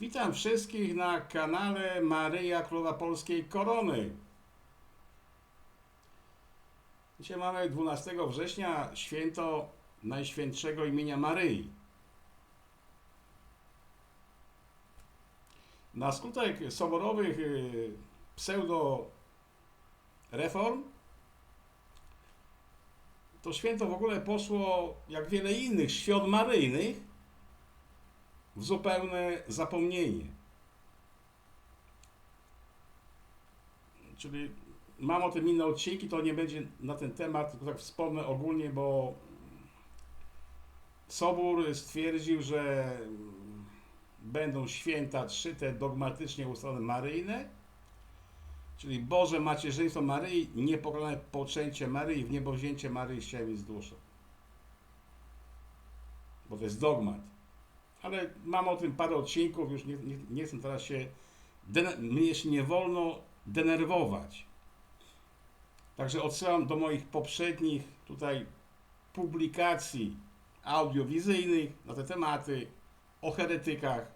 Witam wszystkich na kanale Maryja Królowa Polskiej Korony. Dzisiaj mamy 12 września święto Najświętszego imienia Maryi. Na skutek soborowych y, pseudo-reform to święto w ogóle poszło, jak wiele innych świąt maryjnych, w zupełne zapomnienie. Czyli mam o tym inne odcinki, to nie będzie na ten temat, tylko tak wspomnę ogólnie, bo Sobór stwierdził, że będą święta trzy te dogmatycznie ustalone maryjne, czyli Boże Macierzyństwo Maryi, niepokonane poczęcie Maryi, w niebo wzięcie Maryi z i z duszą. Bo to jest dogmat ale mam o tym parę odcinków, już nie, nie, nie chcę teraz się, mnie się nie wolno denerwować. Także odsyłam do moich poprzednich tutaj publikacji audiowizyjnych na te tematy, o heretykach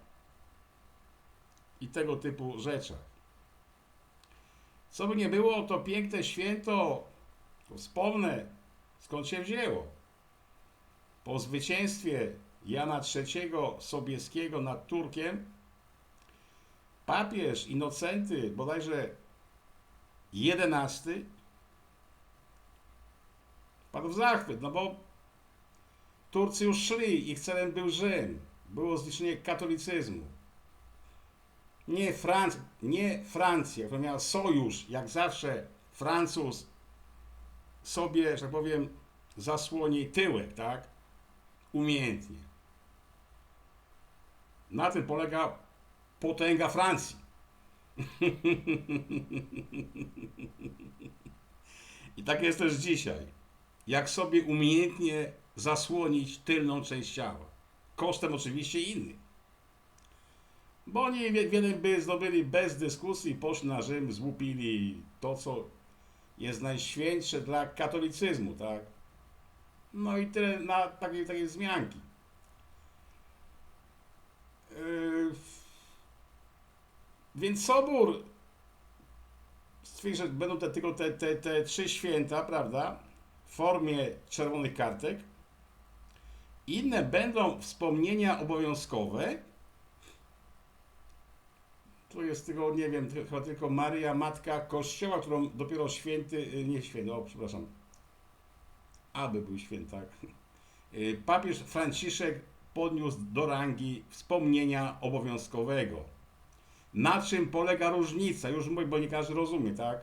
i tego typu rzeczach. Co by nie było, to piękne święto, to wspomnę, skąd się wzięło. Po zwycięstwie Jana III Sobieskiego nad Turkiem, papież Inocenty, bodajże XI, wpadł w zachwyt, no bo Turcy już szli, ich celem był Rzym, było zniszczenie katolicyzmu. Nie, Franc nie Francja, która miała sojusz, jak zawsze Francuz sobie, że tak powiem, zasłoni tyłek, tak? Umiejętnie. Na tym polega potęga Francji. I tak jest też dzisiaj. Jak sobie umiejętnie zasłonić tylną część ciała. Kosztem oczywiście innych. Bo oni wie- wiele by zdobyli bez dyskusji, poszli na Rzym, złupili to, co jest najświętsze dla katolicyzmu, tak? No i tyle na takiej, takiej wzmianki. Yy, Więc Sobór stwierdził, że będą te, tylko te, te, te trzy święta, prawda, w formie czerwonych kartek. Inne będą wspomnienia obowiązkowe. Tu jest tylko, nie wiem, chyba tylko Maria, Matka Kościoła, którą dopiero święty, yy, nie święty, o przepraszam, aby był święty, tak. Yy, Papież Franciszek podniósł do rangi wspomnienia obowiązkowego. Na czym polega różnica? Już mówię, bo nie każdy rozumie, tak?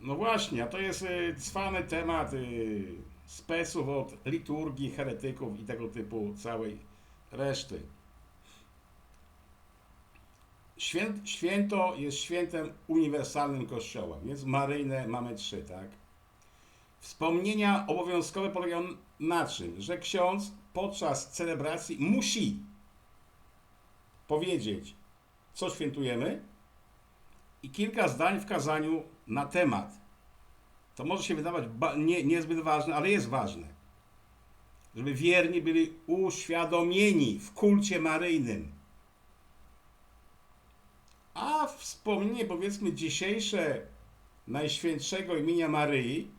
No właśnie, a to jest y, cwany temat y, speców od liturgii, heretyków i tego typu całej reszty. Świę, święto jest świętem uniwersalnym Kościoła, więc maryjne mamy trzy, tak? Wspomnienia obowiązkowe polegają na czym? Że ksiądz podczas celebracji musi powiedzieć, co świętujemy i kilka zdań w kazaniu na temat. To może się wydawać nie, niezbyt ważne, ale jest ważne. Żeby wierni byli uświadomieni w kulcie maryjnym. A wspomnienie, powiedzmy, dzisiejsze Najświętszego imienia Maryi,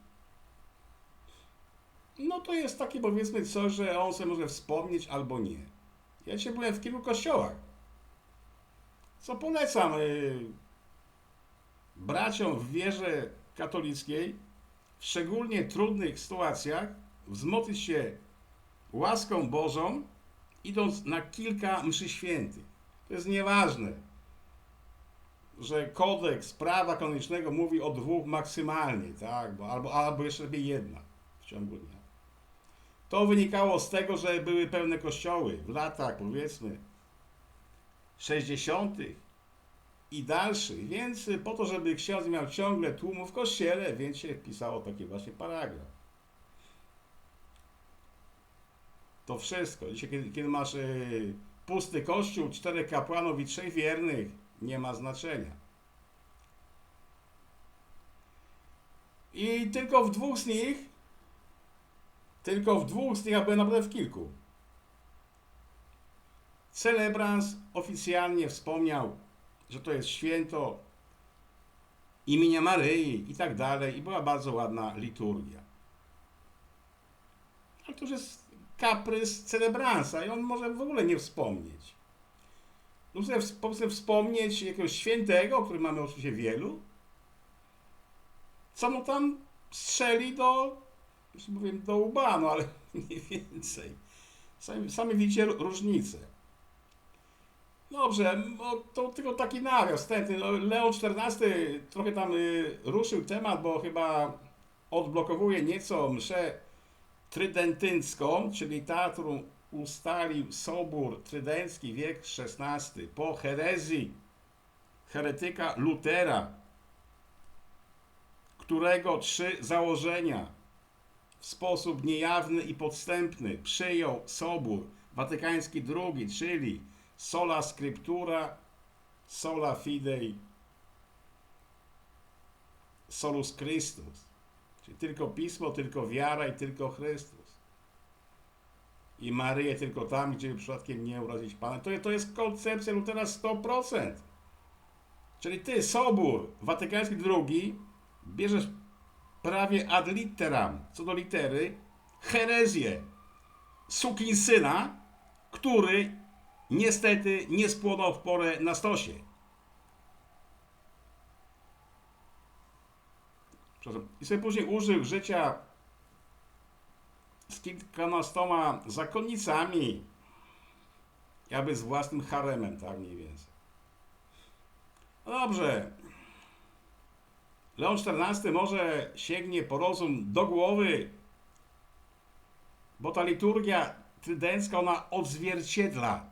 no to jest takie powiedzmy coś, że on sobie może wspomnieć albo nie. Ja dzisiaj byłem w kilku kościołach. Co polecam y, braciom w wierze katolickiej, w szczególnie trudnych sytuacjach, wzmocnić się łaską Bożą, idąc na kilka mszy świętych. To jest nieważne, że kodeks prawa kanonicznego mówi o dwóch maksymalnie, tak? Bo, albo, albo jeszcze lepiej jedna w ciągu dnia. To wynikało z tego, że były pełne kościoły w latach, powiedzmy, 60. i dalszych, więc po to, żeby ksiądz miał ciągle tłumu w kościele, więc się pisało taki właśnie paragraf. To wszystko. Dzisiaj, kiedy, kiedy masz y, pusty kościół, czterech kapłanów i trzech wiernych, nie ma znaczenia. I tylko w dwóch z nich tylko w dwóch z nich, a byłem naprawdę w kilku. celebrans oficjalnie wspomniał, że to jest święto imienia Maryi i tak dalej i była bardzo ładna liturgia. Ale to już jest kaprys celebransa i on może w ogóle nie wspomnieć. Lub sobie, wsp- sobie wspomnieć jakiegoś świętego, który mamy oczywiście wielu, co mu tam strzeli do, już powiem do łba, no ale mniej więcej. Sami, sami widzicie ró- różnicę. Dobrze, no, to tylko taki nawias wstępny. No, Leo XIV trochę tam y, ruszył temat, bo chyba odblokowuje nieco mszę trydentyncką, czyli którą ustalił Sobór Trydencki wiek XVI po herezji heretyka Lutera, którego trzy założenia w sposób niejawny i podstępny przyjął Sobór Watykański II, czyli sola scriptura, sola fidei, solus Christus. Czyli tylko Pismo, tylko wiara i tylko Chrystus. I Maryję tylko tam, gdzie przypadkiem nie urazić Pana. To, to jest koncepcja Lutera 100%. Czyli ty, Sobór Watykański II, bierzesz prawie ad literam, co do litery, herezję sukinsyna, który niestety nie spłonął w porę na stosie. I sobie później użył życia z kilkunastoma zakonnicami, jakby z własnym haremem, tak mniej więcej. No dobrze. Leon XIV może sięgnie po rozum do głowy, bo ta liturgia trydencka, ona odzwierciedla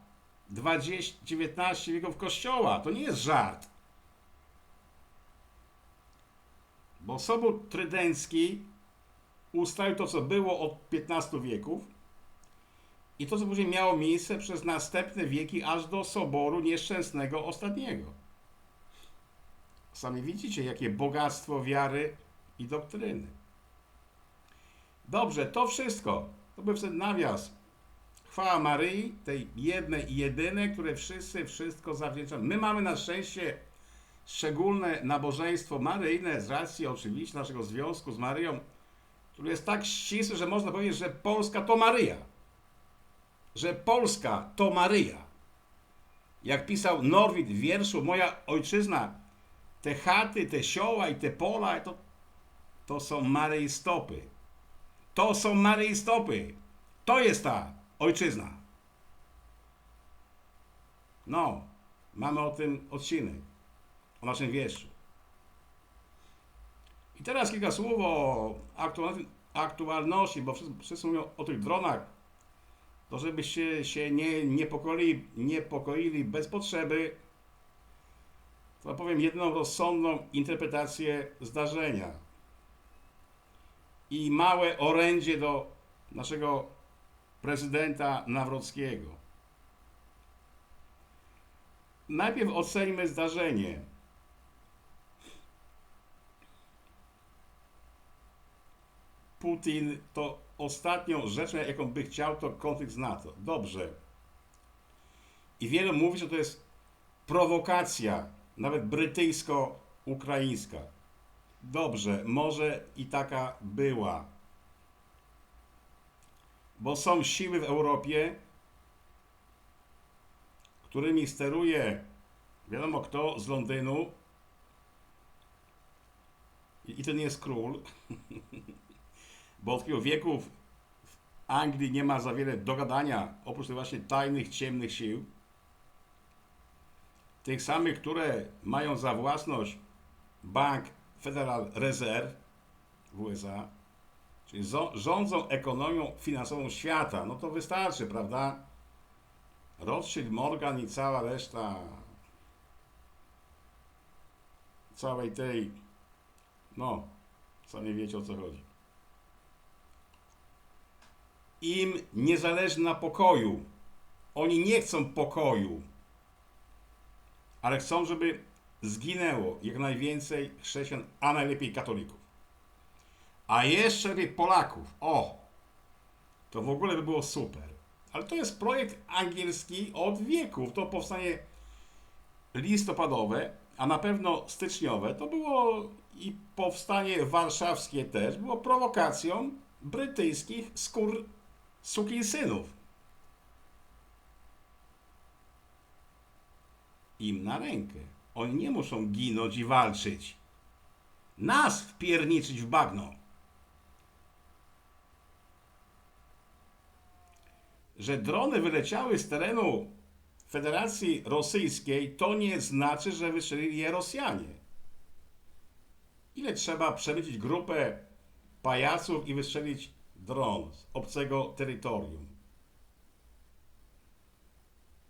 20, 19 wieków Kościoła. To nie jest żart. Bo Sobór Trydencki ustalił to, co było od 15 wieków i to, co później miało miejsce przez następne wieki, aż do Soboru Nieszczęsnego Ostatniego. Sami widzicie, jakie bogactwo wiary i doktryny. Dobrze, to wszystko. To był wtedy nawias. Chwała Maryi, tej jednej i jedynej, które wszyscy wszystko zawdzięczamy. My mamy na szczęście szczególne nabożeństwo maryjne z racji oczywiście naszego związku z Maryją, który jest tak ścisły, że można powiedzieć, że Polska to Maryja. Że Polska to Maryja. Jak pisał Norwid w wierszu Moja ojczyzna, te chaty, te sioła i te pola, to, to są Maryi stopy. To są Maryi stopy. To jest ta ojczyzna. No, mamy o tym odcinek, o naszym wierszu. I teraz kilka słów o aktualności bo wszyscy, wszyscy mówią o tych dronach. To żebyście się nie niepokoili, niepokoili bez potrzeby, to powiem jedną rozsądną interpretację zdarzenia. I małe orędzie do naszego prezydenta Nawrockiego. Najpierw oceńmy zdarzenie. Putin to ostatnią rzeczą, jaką by chciał, to konflikt z NATO. Dobrze. I wielu mówi, że to jest prowokacja, nawet brytyjsko-ukraińska. Dobrze, może i taka była. Bo są siły w Europie, którymi steruje wiadomo kto z Londynu. I to nie jest król. Bo od kilku wieków w Anglii nie ma za wiele do gadania, oprócz tych właśnie tajnych, ciemnych sił. Tych samych, które mają za własność Bank Federal Reserve w USA, czyli rządzą ekonomią finansową świata. No to wystarczy, prawda? Rothschild, Morgan i cała reszta całej tej, no, sami wiecie o co chodzi. Im nie zależy na pokoju. Oni nie chcą pokoju, ale chcą, żeby zginęło jak najwięcej chrześcijan, a najlepiej katolików. A jeszcze lepiej Polaków. O! To w ogóle by było super. Ale to jest projekt angielski od wieków. To powstanie listopadowe, a na pewno styczniowe, to było i powstanie warszawskie też, było prowokacją brytyjskich skór sukinsynów. Im na rękę. Oni nie muszą ginąć i walczyć. Nas wpierniczyć w bagno. Że drony wyleciały z terenu Federacji Rosyjskiej, to nie znaczy, że wystrzelili je Rosjanie. Ile trzeba przemycić grupę pajaców i wystrzelić dron z obcego terytorium?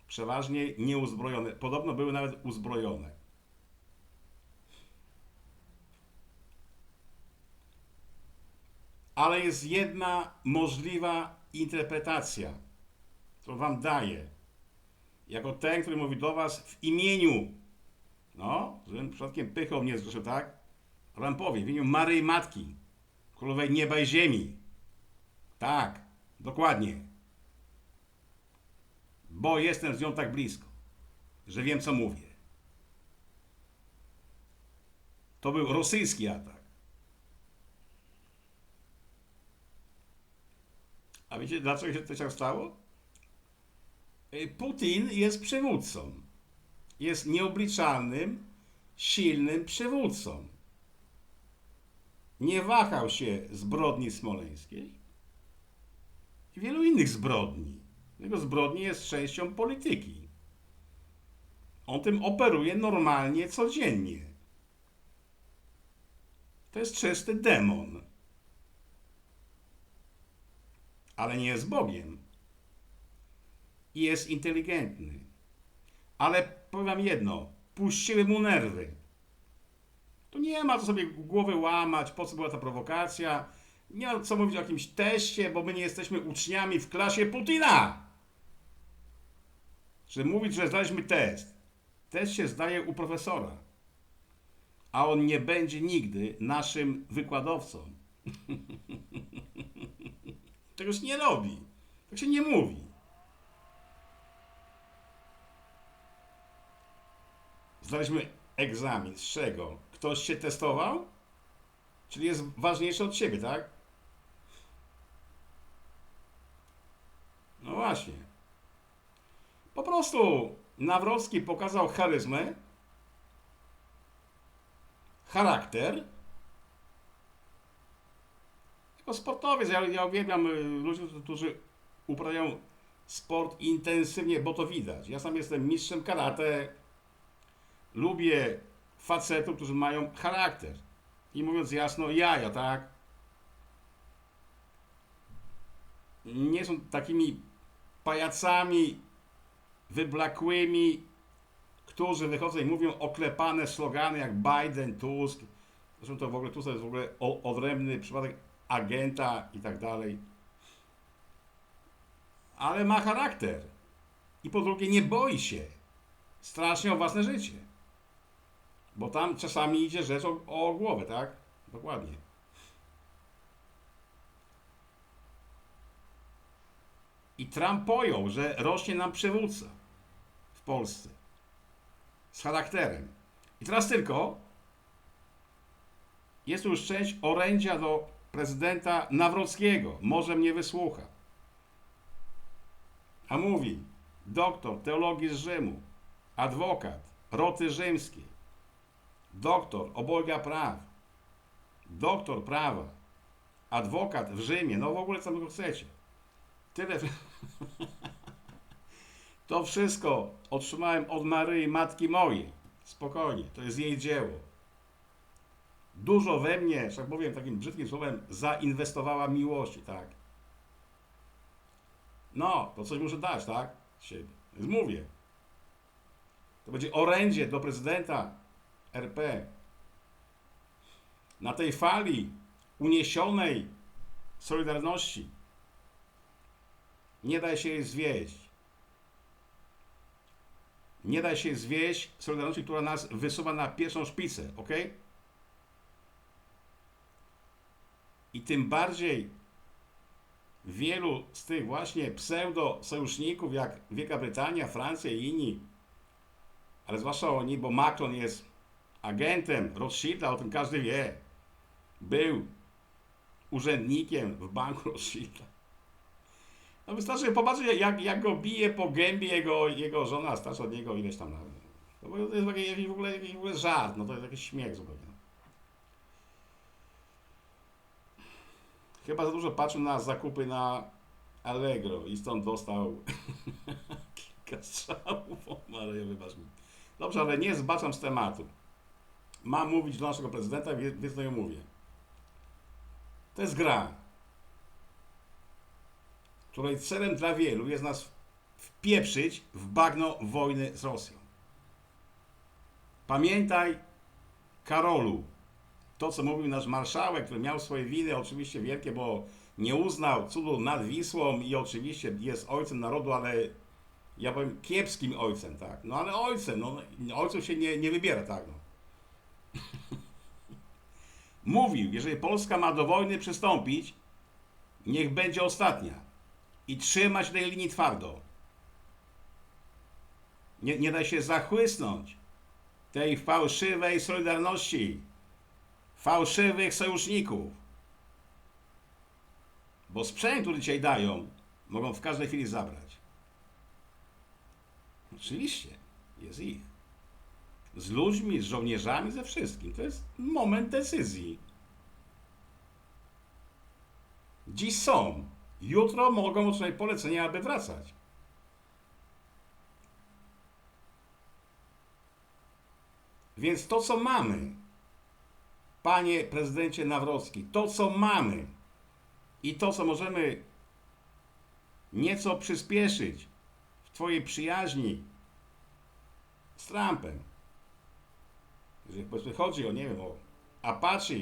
Przeważnie nieuzbrojone. Podobno były nawet uzbrojone. Ale jest jedna możliwa interpretacja, którą wam daję. Jako ten, który mówi do was w imieniu, no, żebym przypadkiem pychą nie zgrzeszył, tak? Wam powiem, w imieniu Maryi Matki, Królowej Nieba i Ziemi. Tak, dokładnie. Bo jestem z nią tak blisko, że wiem, co mówię. To był rosyjski atak. A wiecie, dlaczego się to tak stało? Y, Putin jest przywódcą. Jest nieobliczalnym, silnym przywódcą. Nie wahał się zbrodni smoleńskiej i wielu innych zbrodni. Jego zbrodni jest częścią polityki. On tym operuje normalnie, codziennie. To jest czysty demon. Ale nie jest Bogiem. I jest inteligentny. Ale powiem jedno, puściły mu nerwy. Tu nie ma co sobie głowy łamać, po co była ta prowokacja. Nie ma co mówić o jakimś teście, bo my nie jesteśmy uczniami w klasie Putina. Że mówić, że zdaliśmy test. Test się zdaje u profesora. A on nie będzie nigdy naszym wykładowcą. Tego się nie robi. Tak się nie mówi. Zdaliśmy egzamin. Z czego? Ktoś się testował? Czyli jest ważniejszy od ciebie, tak? No właśnie. Po prostu Nawrocki pokazał charyzmę, charakter. Jako sportowiec, ja, ja uwielbiam y, ludzi, którzy uprawiają sport intensywnie, bo to widać. Ja sam jestem mistrzem karate, lubię facetów, którzy mają charakter. I mówiąc jasno, jaja, tak? Nie są takimi pajacami wyblakłymi, którzy wychodzą i mówią oklepane slogany jak Biden, Tusk. Zresztą to w ogóle Tusk jest w ogóle odrębny przypadek agenta i tak dalej. Ale ma charakter. I po drugie nie boi się strasznie o własne życie. Bo tam czasami idzie rzecz o, o głowę, tak? Dokładnie. I Trump pojął, że rośnie nam przywódca Polsce. Z charakterem. I teraz tylko jest już część orędzia do prezydenta Nawrockiego. Może mnie wysłucha. A mówi doktor teologii z Rzymu, adwokat roty rzymskiej, doktor obojga praw, doktor prawa, adwokat w Rzymie, no w ogóle co wy chcecie. Tyle. To wszystko otrzymałem od Maryi, matki mojej. Spokojnie, to jest jej dzieło. Dużo we mnie, że tak powiem takim brzydkim słowem, zainwestowała miłości, tak. No, to coś muszę dać, tak? Siebie. Więc mówię. To będzie orędzie do prezydenta RP. Na tej fali uniesionej solidarności nie da się jej zwieść. Nie da się zwieść Solidarności, która nas wysuwa na pierwszą szpicę, ok? I tym bardziej wielu z tych właśnie pseudo-sojuszników, jak Wielka Brytania, Francja i inni, ale zwłaszcza oni, bo Macron jest agentem Rothschilda, o tym każdy wie. Był urzędnikiem w banku Rothschilda. No wystarczy popatrzeć, jak, jak go bije po gębie jego, jego żona, starsza od niego ileś tam. No bo to jest jakiś, w ogóle, jakiś w ogóle żart, no to jest jakiś śmiech zupełnie. Chyba za dużo patrzył na zakupy na Allegro i stąd dostał kilka strzałów. O Maria, wybacz mi. Dobrze, ale nie zbaczam z tematu. Mam mówić do naszego prezydenta, więc to ją mówię. To jest gra, której celem dla wielu jest nas wpieprzyć w bagno wojny z Rosją. Pamiętaj, Karolu, to co mówił nasz marszałek, który miał swoje winy oczywiście wielkie, bo nie uznał cudu nad Wisłą i oczywiście jest ojcem narodu, ale ja powiem kiepskim ojcem, tak. No ale ojcem, no ojców się nie, nie wybiera, tak. No. Mówił, jeżeli Polska ma do wojny przystąpić, niech będzie ostatnia i trzymać tej linii twardo. Nie, nie da się zachłysnąć tej fałszywej solidarności, fałszywych sojuszników. Bo sprzęt, który dzisiaj dają, mogą w każdej chwili zabrać. Oczywiście, jest ich. Z ludźmi, z żołnierzami, ze wszystkim. To jest moment decyzji. Dziś są. Jutro mogą otrzymać polecenia, aby wracać. Więc to, co mamy, panie prezydencie Nawrocki, to, co mamy i to, co możemy nieco przyspieszyć w Twojej przyjaźni z Trumpem, jeżeli chodzi o, nie wiem, o Apache,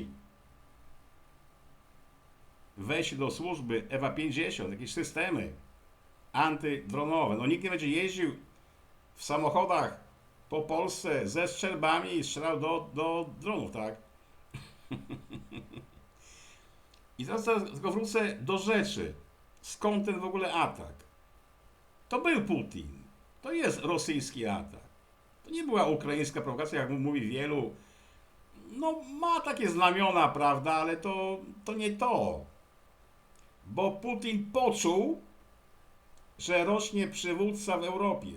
wejście do służby EWA 50, jakieś systemy antydronowe. No nikt nie będzie jeździł w samochodach po Polsce ze strzelbami i strzelał do, do dronów, tak? I teraz, teraz wrócę do rzeczy. Skąd ten w ogóle atak? To był Putin. To jest rosyjski atak. To nie była ukraińska prowokacja, jak mówi wielu. No, ma takie znamiona, prawda, ale to, to nie to. Bo Putin poczuł, że rośnie przywódca w Europie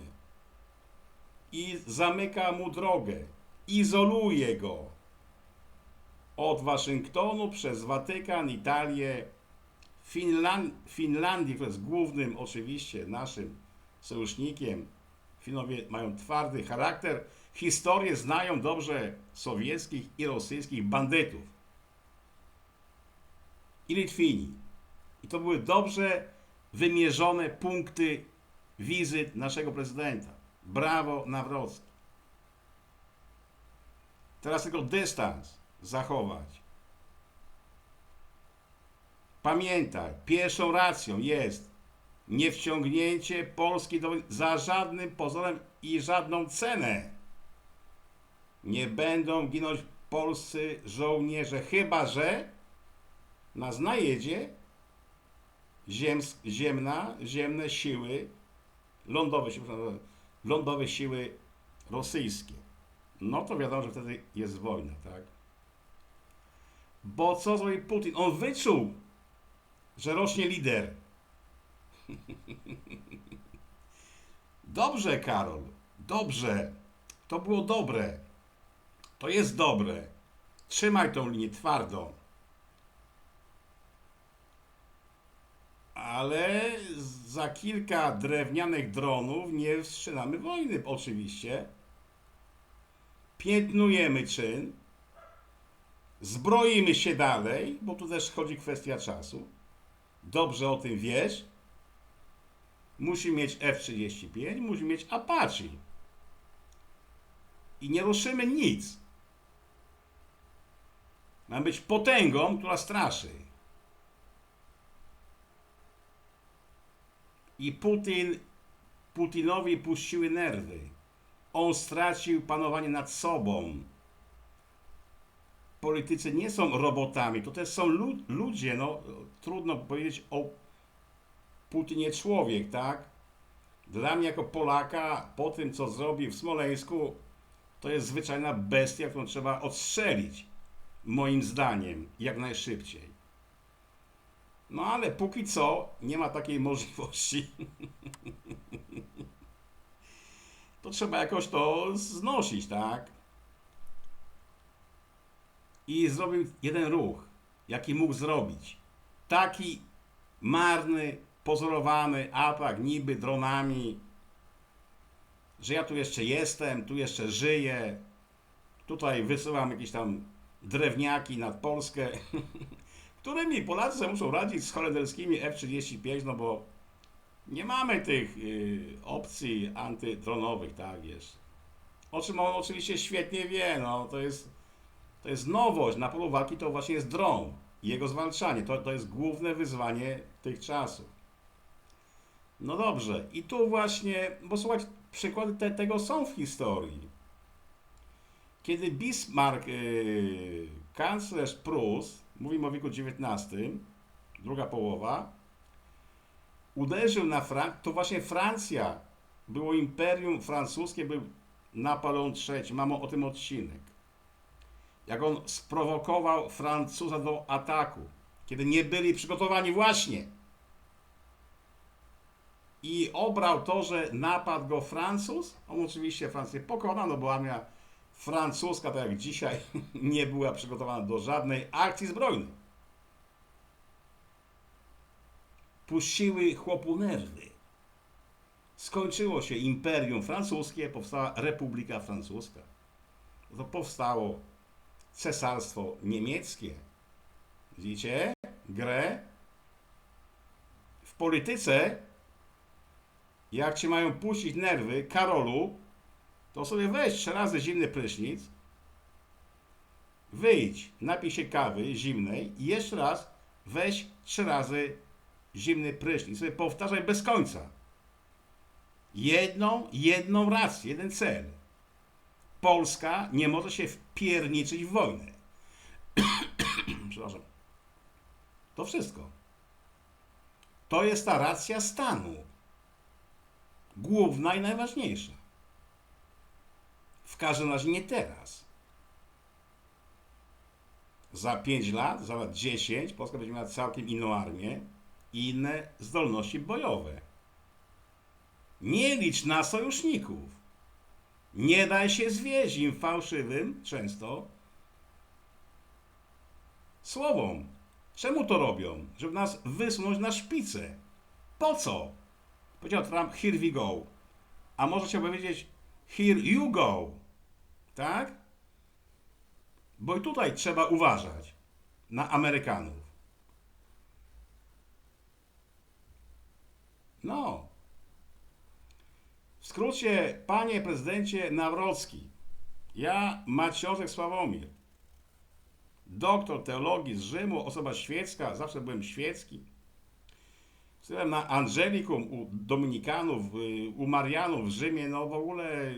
i zamyka mu drogę, izoluje go od Waszyngtonu przez Watykan, Italię, Finland, Finlandię, która jest głównym oczywiście naszym sojusznikiem. Finowie mają twardy charakter, historię znają dobrze sowieckich i rosyjskich bandytów. I Litwini. I to były dobrze wymierzone punkty wizyt naszego prezydenta. Brawo Nawrocki. Teraz tylko dystans zachować. Pamiętaj, pierwszą racją jest niewciągnięcie Polski do za żadnym pozorem i żadną cenę. Nie będą ginąć polscy żołnierze, chyba że nas najedzie ziems, ziemna, ziemne siły lądowe, lądowe siły rosyjskie. No to wiadomo, że wtedy jest wojna, tak? Bo co zrobił Putin? On wyczuł, że rośnie lider. Dobrze, Karol, dobrze. To było dobre. To jest dobre. Trzymaj tą linię twardo. Ale za kilka drewnianych dronów nie wstrzymamy wojny, oczywiście. Piętnujemy czyn. Zbroimy się dalej, bo tu też chodzi kwestia czasu. Dobrze o tym wiesz. Musi mieć F-35, musi mieć Apache. I nie ruszymy nic. Ma być potęgą, która straszy. I Putin, Putinowi puściły nerwy. On stracił panowanie nad sobą. Politycy nie są robotami, to też są lu- ludzie, no trudno powiedzieć o Putin nie człowiek, tak? Dla mnie jako Polaka, po tym co zrobił w Smoleńsku, to jest zwyczajna bestia, którą trzeba odstrzelić. Moim zdaniem, jak najszybciej. No ale póki co nie ma takiej możliwości. to trzeba jakoś to znosić, tak? I zrobił jeden ruch, jaki mógł zrobić. Taki marny, pozorowany atak niby dronami, że ja tu jeszcze jestem, tu jeszcze żyję, tutaj wysyłam jakieś tam drewniaki nad Polskę, którymi Polacy sobie muszą radzić z holenderskimi F-35, no bo nie mamy tych y, opcji antydronowych, tak wiesz. O czym on oczywiście świetnie wie, no to jest, to jest nowość na polu walki, to właśnie jest dron i jego zwalczanie. To, to jest główne wyzwanie tych czasów. No dobrze, i tu właśnie, bo słuchajcie, przykłady te, tego są w historii. Kiedy Bismarck, yy, kanclerz Prus, mówimy o wieku XIX, druga połowa, uderzył na Francję, to właśnie Francja było imperium francuskie, był Napoleon III, mamy o tym odcinek. Jak on sprowokował Francuza do ataku, kiedy nie byli przygotowani właśnie. I obrał to, że napadł go Francuz. On oczywiście Francję pokonał, no bo armia francuska, tak jak dzisiaj, nie była przygotowana do żadnej akcji zbrojnej. Puściły chłopu nerwy. Skończyło się Imperium Francuskie, powstała Republika Francuska. To powstało Cesarstwo Niemieckie. Widzicie? Grę. W polityce, jak ci mają puścić nerwy, Karolu, to sobie weź trzy razy zimny prysznic, wyjdź, napij się kawy zimnej i jeszcze raz weź trzy razy zimny prysznic. Sobie powtarzaj bez końca. Jedną, jedną rację, jeden cel. Polska nie może się wpierniczyć w wojnę. Przepraszam. To wszystko. To jest ta racja stanu. Główna i najważniejsza. W każdym razie nie teraz. Za 5 lat, za lat 10 Polska będzie miała całkiem inną armię i inne zdolności bojowe. Nie licz na sojuszników. Nie daj się zwieść im fałszywym, często, słowom. Czemu to robią? Żeby nas wysunąć na szpicę. Po co? Powiedział Trump, here we go. A może chciał powiedzieć, here you go. Tak? Bo i tutaj trzeba uważać na Amerykanów. No. W skrócie, panie prezydencie Nawrocki, ja Maciozek Sławomir, doktor teologii z Rzymu, osoba świecka, zawsze byłem świecki. Byłem na Angelikum u Dominikanów, y, u Marianów w Rzymie, no w ogóle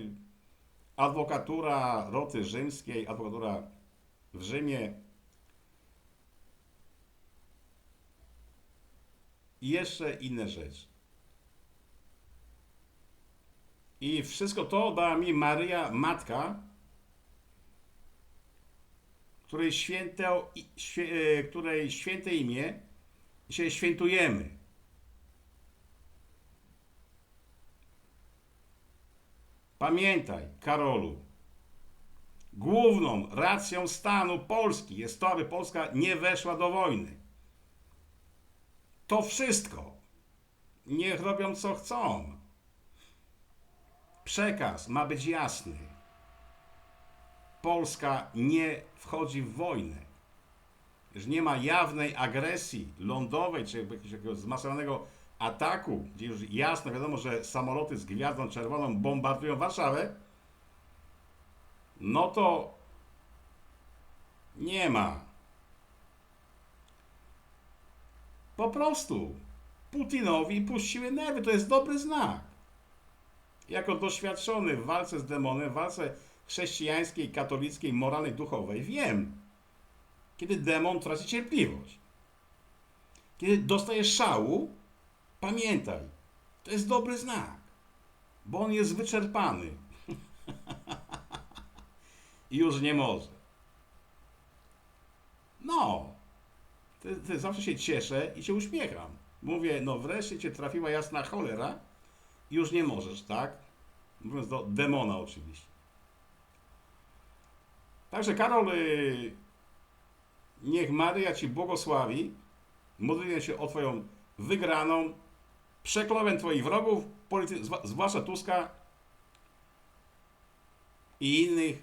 adwokatura roty rzymskiej, adwokatura w Rzymie. I jeszcze inne rzeczy. I wszystko to dała mi Maryja, matka, której święte, e, której święte imię dzisiaj świętujemy. Pamiętaj, Karolu, główną racją stanu Polski jest to, aby Polska nie weszła do wojny. To wszystko. Niech robią co chcą. Przekaz ma być jasny. Polska nie wchodzi w wojnę. Już nie ma jawnej agresji lądowej czy jakiegoś zmasowanego ataku, gdzie już jasno wiadomo, że samoloty z gwiazdą czerwoną bombardują Warszawę, no to nie ma. Po prostu Putinowi puściły nerwy. To jest dobry znak. Jako doświadczony w walce z demonem, w walce chrześcijańskiej, katolickiej, moralnej, duchowej, wiem, kiedy demon traci cierpliwość. Kiedy dostaje szału, Pamiętaj, to jest dobry znak, bo on jest wyczerpany. I już nie może. No, ty, ty zawsze się cieszę i się uśmiecham. Mówię, no wreszcie cię trafiła jasna cholera i już nie możesz, tak? Mówiąc do demona oczywiście. Także Karol, y, niech Maryja Ci błogosławi. Modlę się o Twoją wygraną. Przekląłem Twoich wrogów, zwłaszcza Tuska i innych.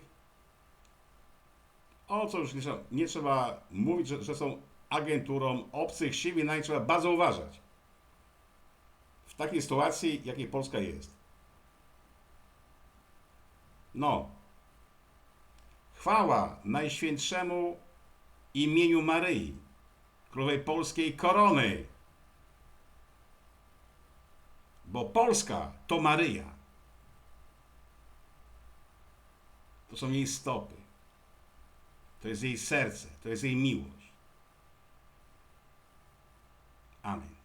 O co już nie trzeba, nie trzeba mówić, że, że są agenturą obcych sił i na nie trzeba bardzo uważać. W takiej sytuacji, jakiej Polska jest. No. Chwała Najświętszemu imieniu Maryi, Królowej Polskiej Korony. Bo Polska to Maryja. To są jej stopy. To jest jej serce, to jest jej miłość. Amen.